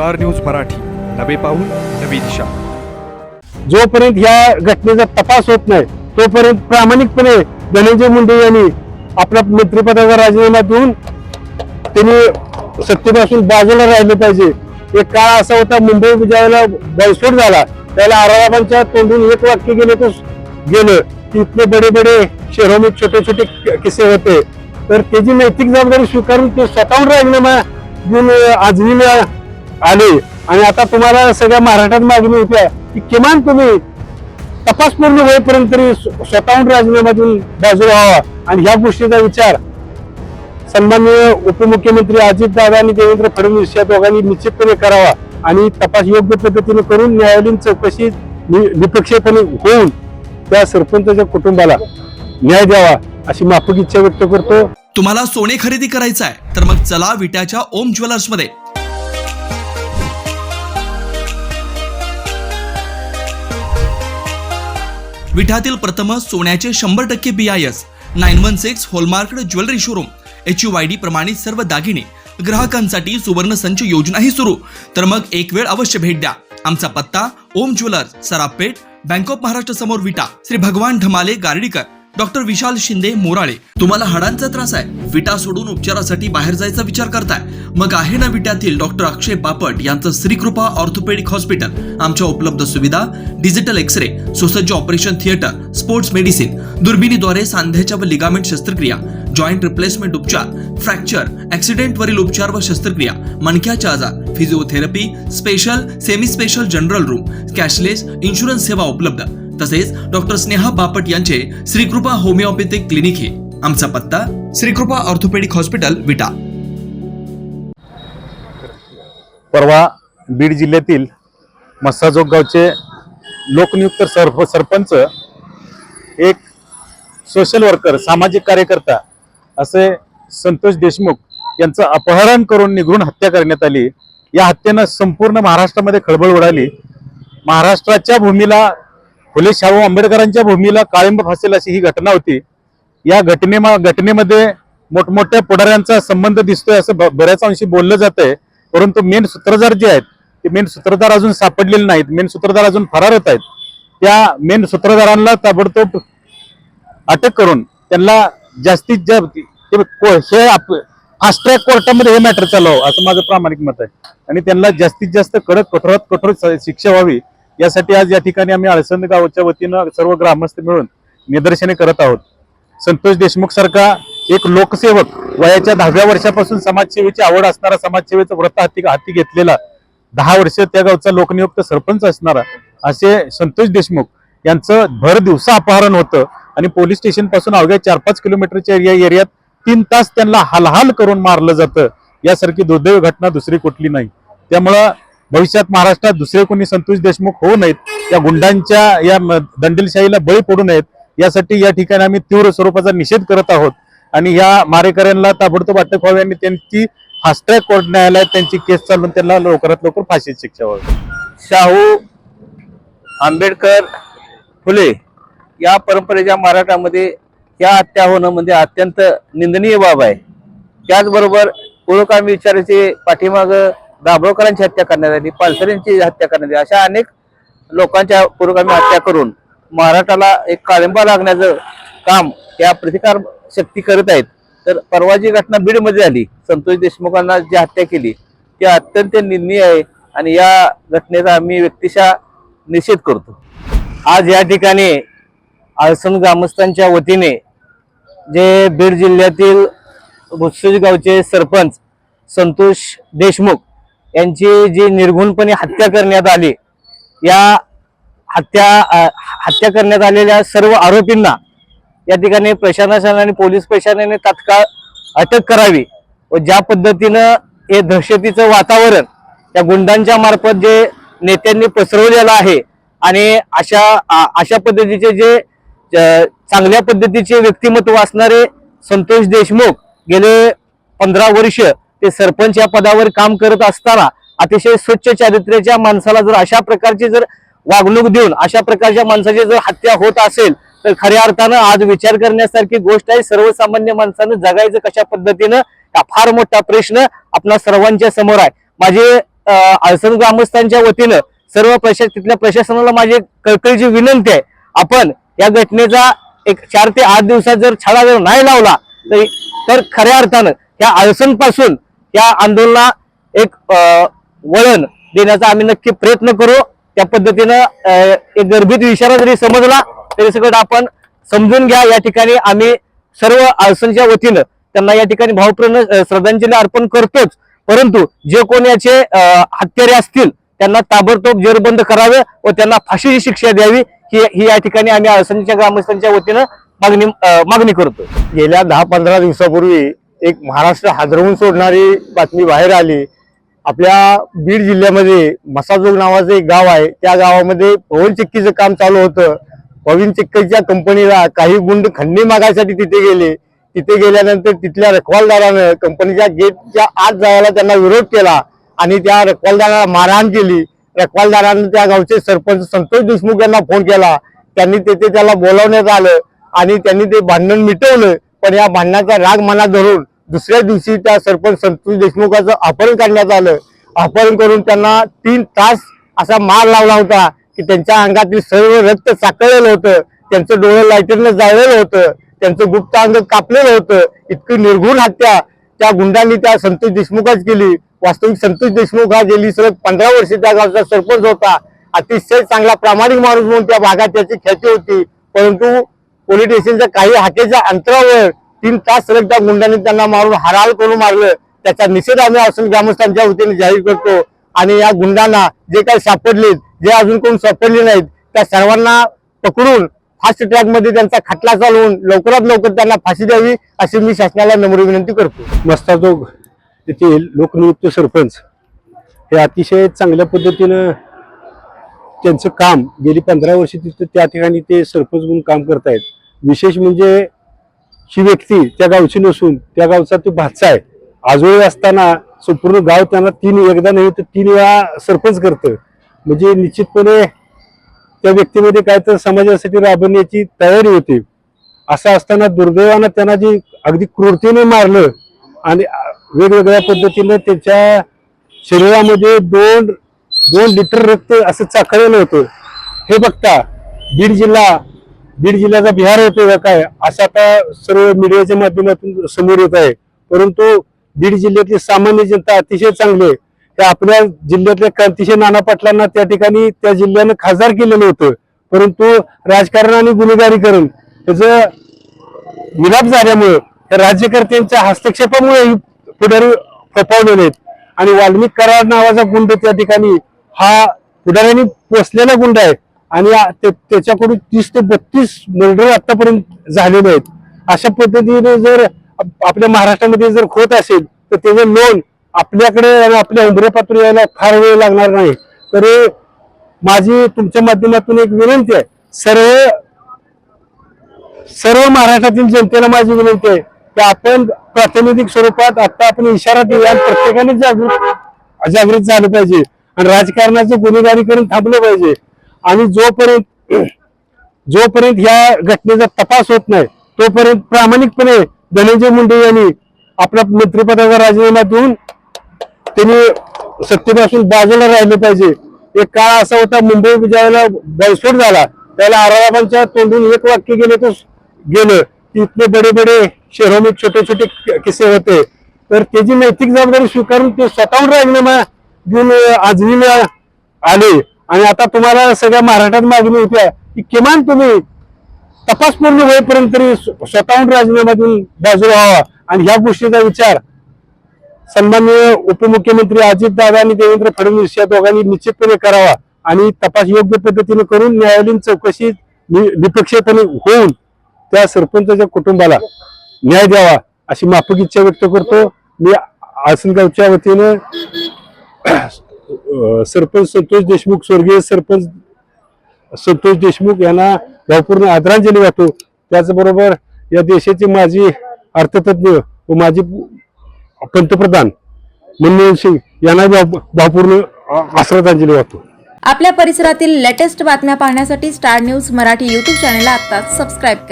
Star news Marathi. नवे पाऊल नवी दिशा. जोपर्यंत या घटनेचा तपास होत नाही तोपर्यंत प्रामाणिकपणे धनंजय मुंडे यांनी आपल्या मंत्रिपदाचा राजीनामा देऊन त्यांनी सत्तेपासून बाजूला राहिले पाहिजे. एक काळ असा होता मुंबई ज्यावेळेला बळसोड झाला. त्याला आराबांच्या तोंडून एक वाक्य गेले तो गेलं. की इतके बडे बडे शहरों में छोटे छोटे किस्से होते. तर त्याची नैतिक जबाबदारी स्वीकारून ते स्वतःहून राजीनामा देऊन आजनीला आले. आणि आता तुम्हाला सगळ्या महाराष्ट्रात मागणी होत्या की किमान तुम्ही तपास पूर्ण होईपर्यंत तरी स्वतःहून राजीनाम्यातून बाजू बाजूला व्हावा. आणि ह्या गोष्टीचा विचार सन्माननीय उपमुख्यमंत्री अजित दादा आणि देवेंद्र फडणवीस या दोघांनी निश्चितपणे करावा. आणि तपास योग्य पद्धतीने करून न्यायालयीन चौकशी निपक्षपणे होऊन त्या सरपंचाच्या कुटुंबाला न्याय द्यावा अशी माफक इच्छा व्यक्त करतो. तुम्हाला सोने खरेदी करायचं आहे तर मग चला विट्याच्या ओम ज्वेलर्समध्ये विठातील प्रथम सोन्याचे शंभर टक्के B I S nine one six hallmark jewellery showroom H U I D प्रमाणित सर्व दागिने ग्राहकांसाठी सुवर्ण संच योजनाही सुरू. तर मग एक वेळ अवश्य भेट द्या. आमचा पत्ता Om jewellers Sarapeth bank of Maharashtra समोर विटा श्री भगवान ढमाले गार्डीकर. डॉक्टर विशाल शिंदे मोराळे. तुम्हाला हाडांचा त्रास आहे. विटा सोडून उपचारासाठी बाहेर जायचा विचार करताय. मग आहे ना विट्यातील डॉक्टर अक्षय बापट यांचं श्रीकृपा ऑर्थोपेडिक हॉस्पिटल. आमच्या उपलब्ध सुविधा डिजिटल एक्सरे सुसज्ज ऑपरेशन थिएटर स्पोर्ट्स मेडिसिन दुर्बिणीद्वारे सांध्याच्या व लिगामेंट शस्त्रक्रिया जॉईंट रिप्लेसमेंट उपचार फ्रॅक्चर ऍक्सिडेंट वरील उपचार व शस्त्रक्रिया मणक्याच्या आजार physiotherapy special semi special general room cashless insurance सेवा उपलब्ध. तसेच डॉक्टर स्नेहा बापट यांचे श्रीकृपा होमिओपॅथिक क्लिनिक हे. आमचा पत्ता श्रीकृपा ऑर्थोपेडिक हॉस्पिटल विटा. परवा बीड जिल्ह्यातील मस्साजोग गावचे लोकनियुक्त सरप सरपंच एक सोशल वर्कर सामाजिक कार्यकर्ता असे संतोष देशमुख यांचं अपहरण करून निघून हत्या करण्यात आली. या हत्येनं संपूर्ण महाराष्ट्रामध्ये खळबळ उडाली. महाराष्ट्राच्या भूमीला फुले शाहू आंबेडकरांच्या भूमीला काळिंब फासेल अशी ही घटना होती. या घटने घटनेमध्ये मोठमोठ्या पुढाऱ्यांचा संबंध दिसतोय असं ब- बऱ्याच अंशी बोललं जात आहे परंतु मेन सूत्रधार जे आहेत ते मेन सूत्रधार अजून सापडलेले नाहीत. मेन सूत्रधार अजून फरार होत आहेत. त्या मेन सूत्रधारांना ताबडतोब अटक करून त्यांना जास्तीत जास्त ते को- हे फास्ट ट्रॅक कोर्टामध्ये हे मॅटर चालवं असं माझं प्रामाणिक मत आहे. आणि त्यांना जास्तीत जास्त कडक कठोरात कठोर शिक्षा व्हावी यासाठी आज या ठिकाणी आम्ही अळसंद गावच्या वतीनं सर्व ग्रामस्थ मिळून निदर्शने करत आहोत. संतोष देशमुख सारखा एक लोकसेवक वयाच्या दहाव्या वर्षापासून समाजसेवेची आवड असणारा समाजसेवेचं व्रत हाती हाती घेतलेला दहा वर्ष त्या गावचा लोकनियुक्त सरपंच असणारा असे संतोष देशमुख यांचं भर दिवसा अपहरण होतं आणि पोलीस स्टेशनपासून अवघ्या चार पाच किलोमीटरच्या एरिया एरियात तीन तास त्यांना हालहाल करून मारलं जातं. यासारखी दुर्दैवी घटना दुसरी कुठली नाही. त्यामुळं भविष्यात महाराष्ट्रात दुसरे कोणी संतोष देशमुख होऊ नयेत या गुंडांच्या या म- दंडेलशाहीला बळी पडू नयेत यासाठी या ठिकाणी आम्ही तीव्र स्वरूपाचा निषेध करत आहोत. आणि या मारेकऱ्यांना ताबडतोब अटक व्हावी आणि त्यांची फास्ट ट्रॅक कोर्ट न्यायालयात त्यांची केस चालून त्यांना लवकरात लवकर फाशीची शिक्षा व्हावी. शाहू आंबेडकर फुले या परंपरेच्या मराठामध्ये या हत्या होणं म्हणजे अत्यंत निंदनीय बाब आहे. त्याचबरोबर पुरोगामी विचाराचे पाठीमाग दाभोळकरांची हत्या करण्यात आली पालसरेंची हत्या करण्यात आली अशा अनेक लोकांच्या पुरोगामी हत्या करून महाराष्ट्राला एक काळिंबा लागण्याचं काम या प्रतिकार शक्ती करत आहेत. तर परवा जी घटना बीडमध्ये झाली संतोष देशमुखांना जी हत्या केली ती अत्यंत निंदनीय आहे आणि या घटनेचा आम्ही व्यक्तिशा निषेध करतो. आज या ठिकाणी आळसण ग्रामस्थांच्या वतीने जे बीड जिल्ह्यातील भुसुज गावचे सरपंच संतोष देशमुख यांची जी निर्घुणपणे हत्या करण्यात आली या हत्या हत्या करण्यात आलेल्या सर्व आरोपींना या ठिकाणी प्रशासनाने आणि पोलीस प्रशासनाने तात्काळ अटक करावी व ज्या पद्धतीनं हे दहशतीचं वातावरण त्या गुंडांच्या मार्फत जे नेत्यांनी पसरवलेलं आहे आणि अशा अशा पद्धतीचे जे चांगल्या पद्धतीचे व्यक्तिमत्व असणारे संतोष देशमुख गेले पंधरा वर्ष ते सरपंच या पदावर काम करत असताना अतिशय स्वच्छ चारित्र्याच्या माणसाला जर अशा प्रकारची जर वागणूक देऊन अशा प्रकारच्या माणसाची जर हत्या होत असेल तर खऱ्या अर्थानं आज विचार करण्यासारखी गोष्ट आहे. सर्वसामान्य माणसानं जगायचं कशा पद्धतीनं? हा फार मोठा प्रश्न आपल्या सर्वांच्या समोर आहे. माझे अडचण ग्रामस्थांच्या वतीनं सर्व प्रशा तिथल्या प्रशासनाला माझी कळकळीची विनंती आहे. आपण या घटनेचा एक चार ते आठ दिवसात जर छाडा जर नाही लावला तर तर खऱ्या अर्थानं या अडचणपासून या आंदोलना एक अं, वळण देण्याचा आम्ही नक्की प्रयत्न करू. त्या पद्धतीनं अं, एक गर्भित इशारा जरी समजला तरी सगळं आपण समजून घ्या. या ठिकाणी आम्ही सर्व आळसणच्या वतीनं त्यांना या ठिकाणी भावपूर्ण श्रद्धांजली अर्पण करतोच. परंतु जे कोण याचे हत्यारे असतील त्यांना ताबडतोब जेरबंद करावे व त्यांना फाशीची शिक्षा द्यावी ही ही या ठिकाणी आम्ही आळसणच्या ग्रामस्थांच्या वतीनं मागणी मागणी करतो गेल्या दहा पंधरा दिवसापूर्वी एक महाराष्ट्र हादरवून सोडणारी बातमी बाहेर आली. आपल्या बीड जिल्ह्यामध्ये मसाजोग नावाचं एक गाव आहे. त्या गावामध्ये पवन चक्कीचं काम चालू होतं. पवन चक्कीच्या कंपनीला काही गुंड खंडणी मागायसाठी तिथे गेले. तिथे गेल्यानंतर तिथल्या रखवालदारानं कंपनीच्या गेटच्या आत जायला त्यांना विरोध केला आणि त्या रखवालदाराला मारहाण केली. रखवालदारानं त्या गावचे सरपंच संतोष देशमुख यांना फोन केला. त्यांनी तेथे त्याला बोलावण्यात आलं आणि त्यांनी ते भांडण मिटवलं. पण या भांडणाचा राग मनात धरून दुसऱ्या दिवशी त्या सरपंच संतोष देशमुखाचं अपहरण करण्यात आलं. अपहरण करून त्यांना तीन तास असा मार लावला होता की त्यांच्या अंगातील सर्व रक्त साकळलेलं होतं. त्यांचं डोळं लायटरनं जाळलेलं होतं. त्यांचं गुप्त अंग कापलेलं होतं. इतकी निर्घुण हत्या त्या गुंडांनी त्या संतोष देशमुखच केली. वास्तविक संतोष देशमुख हा गेली सलग पंधरा वर्षे त्या गावचा सरपंच होता. अतिशय चांगला प्रामाणिक माणूस म्हणून त्या भागात त्याची ख्याती होती. परंतु पोलीस स्टेशनच्या काही हाकेच्या अंतरावर तीन तास सलग त्या गुंडांनी त्यांना मारून हराल करून मारलं. त्याचा निषेध आम्ही असून ग्रामस्थांच्या वतीने जाहीर करतो. आणि या गुंडांना जे काही सापडले जे अजून कोण सापडले नाहीत त्या सर्वांना पकडून फास्ट ट्रॅकमध्ये त्यांचा खटला चालवून लवकरात लवकर त्यांना फाशी द्यावी अशी मी शासनाला नम्र विनंती करतो. मस्ताजोग येथील लोकनियुक्त सरपंच हे अतिशय चांगल्या पद्धतीनं त्यांचं काम गेली पंधरा वर्ष तिथं त्या ठिकाणी ते सरपंच म्हणून काम करतायत. विशेष म्हणजे ही व्यक्ती त्या गावची नसून त्या गावचा तो भाचा आहे. आजोळी असताना संपूर्ण गाव त्यांना तीन एकदा नाही तर तीन वेळा सरपंच करतं म्हणजे निश्चितपणे त्या व्यक्तीमध्ये काय तर समाजासाठी राबवण्याची तयारी होती. असं असताना दुर्दैवानं त्यांना जी अगदी क्रूरतेने मारलं आणि वेगवेगळ्या पद्धतीनं त्याच्या शरीरामध्ये दोन दोन लिटर रक्त असं चाकळलेलं होतं. हे बघता बीड जिल्हा बीड जिल्ह्याचा बिहार होतो का काय असं आता सर्व मीडियाच्या माध्यमातून समोर येत आहे. परंतु बीड जिल्ह्यातली सामान्य जनता अतिशय चांगली आहे. त्या आपल्या जिल्ह्यातल्या क्रांतिशय नाना पाटलांना त्या ठिकाणी त्या जिल्ह्यानं खासदार केलेलं होतं. परंतु राजकारण आणि गुन्हेगारी करून त्याचं विलाप झाल्यामुळे त्या राज्यकर्त्यांच्या हस्तक्षेपामुळे पुढारी फोपावलेले आहेत. आणि वाल्मिक करार नावाचा गुंड त्या ठिकाणी हा पुढाऱ्यांनी पोचलेला गुंड आहे. आणि त्याच्याकडून तीस ते बत्तीस मर्डर आतापर्यंत झालेले आहेत. अशा पद्धतीने जर आपल्या महाराष्ट्रामध्ये जर होत असेल तर त्याचं लोन आपल्याकडे आणि आपल्या उंबऱ्यापातून यायला फार वेळ लागणार नाही. तर माझी तुमच्या माध्यमातून एक विनंती आहे. सर्व सर्व महाराष्ट्रातील जनतेला माझी विनंती आहे की आपण प्रातिनिधिक स्वरूपात आता आपण इशारा देऊया प्रत्येकाने जागृत जागृत झालं पाहिजे. आणि राजकारणाचं गुन्हेगारीकरण थांबलं पाहिजे. आणि जोपर्यंत जोपर्यंत ह्या घटनेचा तपास होत नाही तोपर्यंत प्रामाणिकपणे धनंजय मुंडे यांनी आपल्या मंत्रिपदाचा राजीनामा देऊन त्यांनी सत्तेपासून बाजूला राहिले पाहिजे. एक काळ असा होता मुंबई ज्यावेळेला बळसोड झाला. त्याला आराबाबांच्या तोंडून एक वाक्य गेले तो गेलं. की इतके बडे बडे शहरों में छोटे छोटे किस्से होते. तर त्याची नैतिक जबाबदारी स्वीकारून ते स्वतःहून राजीनामा देऊन आजनीला आले. आणि आता तुम्हाला सगळ्या महाराष्ट्रात मागणी होत्या की किमान तुम्ही तपास पूर्ण होईपर्यंत तरी स्वतःहून राजीनाम्यातून बाजूला व्हावा. आणि ह्या गोष्टीचा विचार सन्माननीय उपमुख्यमंत्री अजित आणि देवेंद्र फडणवीस या दोघांनी निश्चितपणे करावा आणि तपास योग्य पद्धतीने करून न्यायालयीन चौकशी निपक्षपणे होऊन त्या सरपंचाच्या कुटुंबाला न्याय द्यावा अशी माफक इच्छा व्यक्त करतो. मी आसनगावच्या वतीनं सरपंच संतोष देशमुख स्वर्गीय सरपंच संतोष देशमुख यांना भावपूर्ण आदरांजली वाहतो. त्याचबरोबर या देशाचे माजी अर्थतज्ञ व माजी पंतप्रधान मनमोहन सिंग यांना भावपूर्ण आश्रद्धांजली वाहतो. आपल्या परिसरातील लेटेस्ट बातम्या पाहण्यासाठी स्टार न्यूज मराठी यूट्यूब चॅनलला आता सबस्क्राईब करा.